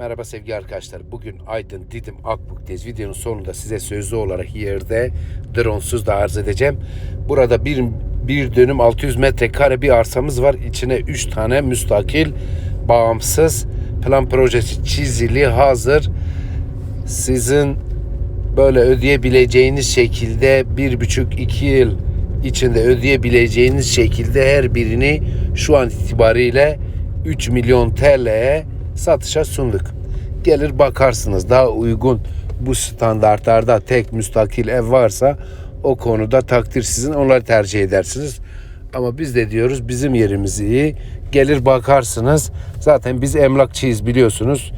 Merhaba sevgili arkadaşlar. Bugün Aydın Didim Akbuk'tayız. Videonun sonunda size sözlü olarak yerde dronesuz da arz edeceğim. Burada bir, bir dönüm 600 metrekare bir arsamız var. İçine 3 tane müstakil, bağımsız plan projesi çizili hazır. Sizin böyle ödeyebileceğiniz şekilde bir buçuk iki yıl içinde ödeyebileceğiniz şekilde her birini şu an itibariyle 3 milyon TL'ye satışa sunduk. Gelir bakarsınız daha uygun bu standartlarda tek müstakil ev varsa o konuda takdir sizin onları tercih edersiniz. Ama biz de diyoruz bizim yerimiz iyi. Gelir bakarsınız. Zaten biz emlakçıyız biliyorsunuz.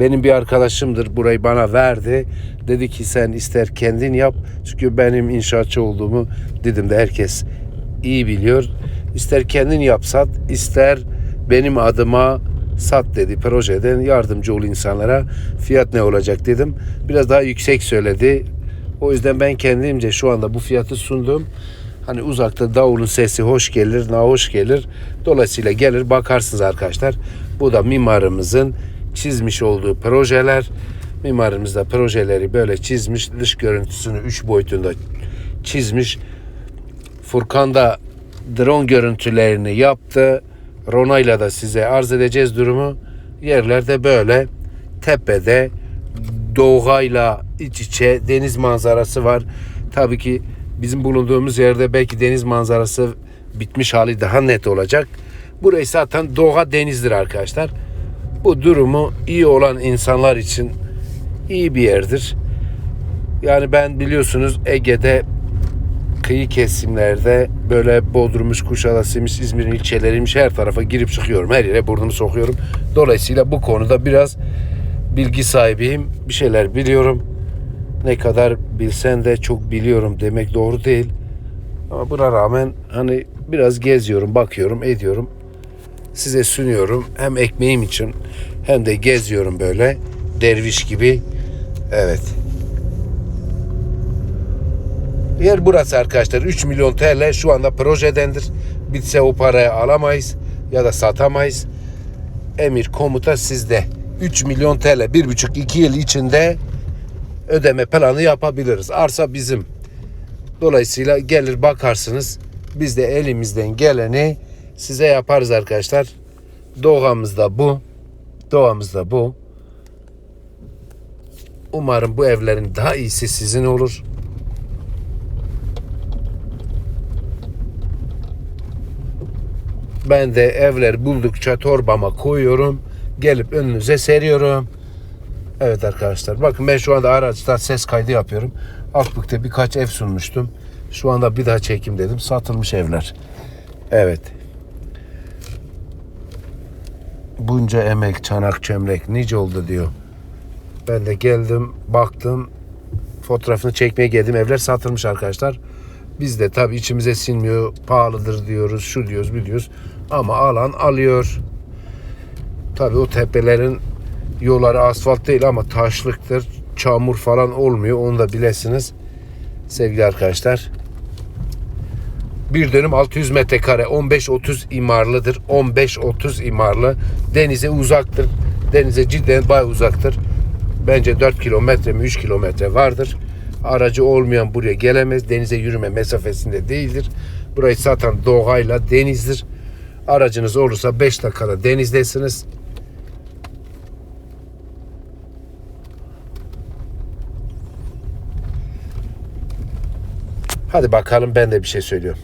Benim bir arkadaşımdır burayı bana verdi. Dedi ki sen ister kendin yap. Çünkü benim inşaatçı olduğumu dedim de herkes iyi biliyor. İster kendin yap sat, ister benim adıma sat dedi projeden yardımcı ol insanlara. Fiyat ne olacak dedim. Biraz daha yüksek söyledi. O yüzden ben kendimce şu anda bu fiyatı sundum. Hani uzakta davulun sesi hoş gelir, hoş gelir. Dolayısıyla gelir bakarsınız arkadaşlar. Bu da mimarımızın çizmiş olduğu projeler. Mimarımız da projeleri böyle çizmiş. Dış görüntüsünü 3 boyutunda çizmiş. Furkan da drone görüntülerini yaptı. Rona'yla da size arz edeceğiz durumu. Yerlerde böyle tepede doğayla iç içe deniz manzarası var. Tabii ki bizim bulunduğumuz yerde belki deniz manzarası bitmiş hali daha net olacak. Burayı zaten doğa denizdir arkadaşlar. Bu durumu iyi olan insanlar için iyi bir yerdir. Yani ben biliyorsunuz Ege'de kıyı kesimlerde böyle Bodrum'muş, Kuşadası'ymış, İzmir'in ilçeleriymiş her tarafa girip çıkıyorum. Her yere burnumu sokuyorum. Dolayısıyla bu konuda biraz bilgi sahibiyim. Bir şeyler biliyorum. Ne kadar bilsen de çok biliyorum demek doğru değil. Ama buna rağmen hani biraz geziyorum, bakıyorum, ediyorum. Size sunuyorum. Hem ekmeğim için hem de geziyorum böyle derviş gibi. Evet. Yer burası arkadaşlar. 3 milyon TL şu anda projedendir. Bitse o parayı alamayız ya da satamayız. Emir komuta sizde. 3 milyon TL 1,5-2 yıl içinde ödeme planı yapabiliriz. Arsa bizim. Dolayısıyla gelir bakarsınız. Biz de elimizden geleni size yaparız arkadaşlar. Doğamız da bu. Doğamız da bu. Umarım bu evlerin daha iyisi sizin olur. Ben de evler buldukça torbama koyuyorum. Gelip önünüze seriyorum. Evet arkadaşlar bakın ben şu anda araçta ses kaydı yapıyorum. Akbük'te birkaç ev sunmuştum. Şu anda bir daha çekim dedim. Satılmış evler. Evet. Bunca emek, çanak, çömlek nice oldu diyor. Ben de geldim, baktım. Fotoğrafını çekmeye geldim. Evler satılmış arkadaşlar. Biz de tabii içimize sinmiyor. Pahalıdır diyoruz, şu diyoruz, bu diyoruz. Ama alan alıyor. Tabii o tepelerin yolları asfalt değil ama taşlıktır. Çamur falan olmuyor. Onu da bilesiniz. Sevgili arkadaşlar. Bir dönüm 600 metrekare 15-30 imarlıdır. 15-30 imarlı. Denize uzaktır. Denize cidden bay uzaktır. Bence 4 kilometre mi 3 kilometre vardır. Aracı olmayan buraya gelemez. Denize yürüme mesafesinde değildir. Burayı zaten doğayla denizdir. Aracınız olursa 5 dakikada denizdesiniz. Hadi bakalım ben de bir şey söylüyorum.